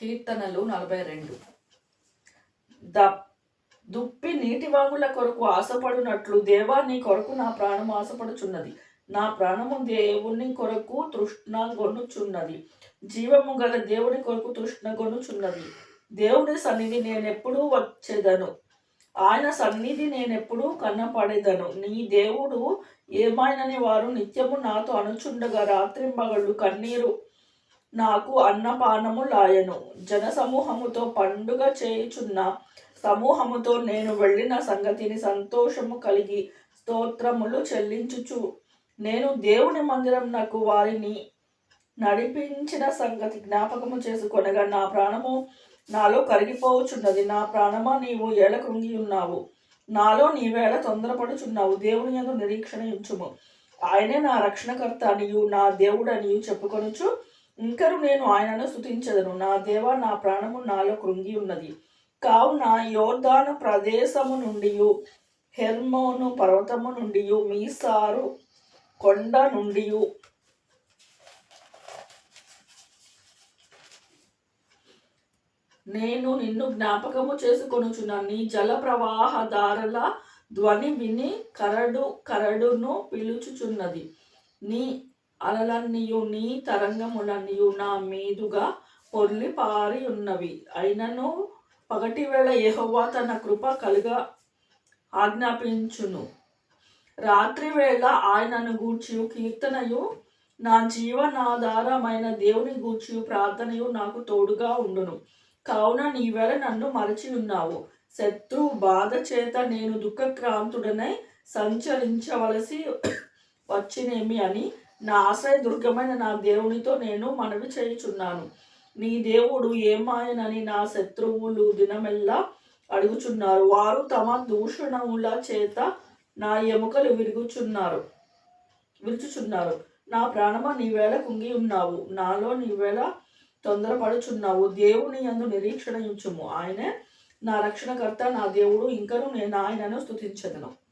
కీర్తనలు నలభై రెండు ద దుప్పి నీటి వాగుల కొరకు ఆశపడినట్లు దేవా నీ కొరకు నా ప్రాణం ఆశపడుచున్నది. నా ప్రాణము దేవుని కొరకు తృష్ణ గొనుచున్నది. జీవము గల దేవుని కొరకు తృష్ణ గొనుచున్నది. దేవుని సన్నిధి నేనెప్పుడూ వచ్చేదను. ఆయన సన్నిధి నేనెప్పుడూ కన్నపడేదను. నీ దేవుడు ఏమైనని వారు నిత్యము నాతో అనుచుండగా రాత్రింబగళ్ళు కన్నీరు నాకు అన్నపానము లాయను. జనసమూహముతో పండుగ చేయుచున్న సమూహముతో నేను వెళ్ళిన సంగతిని సంతోషము కలిగి స్తోత్రములు చెల్లించుచు నేను దేవుని మందిరం నాకు వారిని నడిపించిన సంగతి జ్ఞాపకము చేసుకొనగా నా ప్రాణము నాలో కరిగిపోవచ్చున్నది నా ప్రాణమా నీవు ఏళ కృంగి ఉన్నావు నాలో నీవేళ తొందరపడుచున్నావు? దేవుని ఎందు నిరీక్షణ ఉంచుము ఆయనే నా రక్షణకర్త అనియు నా దేవుడు అనియు చెప్పుకొనుచు ఇంకను నేను ఆయనను స్థుతించదను నా దేవ నా ప్రాణము నాలో కృంగి ఉన్నది. కావున యోర్ధాన ప్రదేశము నుండి హెర్మోను పర్వతము నుండి మీసారు కొండ నుండి నేను నిన్ను జ్ఞాపకము చేసుకొనుచున్న నీ జల ప్రవాహదారుల ధ్వని విని కరడు కరడును పిలుచుచున్నది. నీ అలలన్నీయు నీ తరంగములన్నీయు నా మీదుగా పొర్లి పారి ఉన్నవి అయినను పగటి వేళ యెహోవా తన కృప కలుగా ఆజ్ఞాపించును. రాత్రి వేళ ఆయనను గూర్చి కీర్తనయు నా జీవనాధారమైన దేవుని గూర్చి ప్రార్థనయు నాకు తోడుగా ఉండును. కావున నీవేళ నన్ను మరచి ఉన్నావు శత్రు బాధ చేత నేను దుఃఖక్రాంతుడనై సంచరించవలసి వచ్చినేమి అని నా ఆశయ దుర్గమైన నా దేవునితో నేను మనవి చేయుచున్నాను. నీ దేవుడు ఏమాయనని నా శత్రువులు దినమెల్లా అడుగుచున్నారు. వారు తమ దూషణముల చేత నా ఎముకలు విరుగుచున్నారు విరుచుచున్నారు. నా ప్రాణమ నీవేళ కుంగి ఉన్నావు. నాలో నీవేళ తొందరపడుచున్నావు. దేవుని యందు నిరీక్షణ ఉంచుము ఆయనే నా రక్షణకర్త నా దేవుడు. ఇంకను నేను ఆయనను స్థుతించదను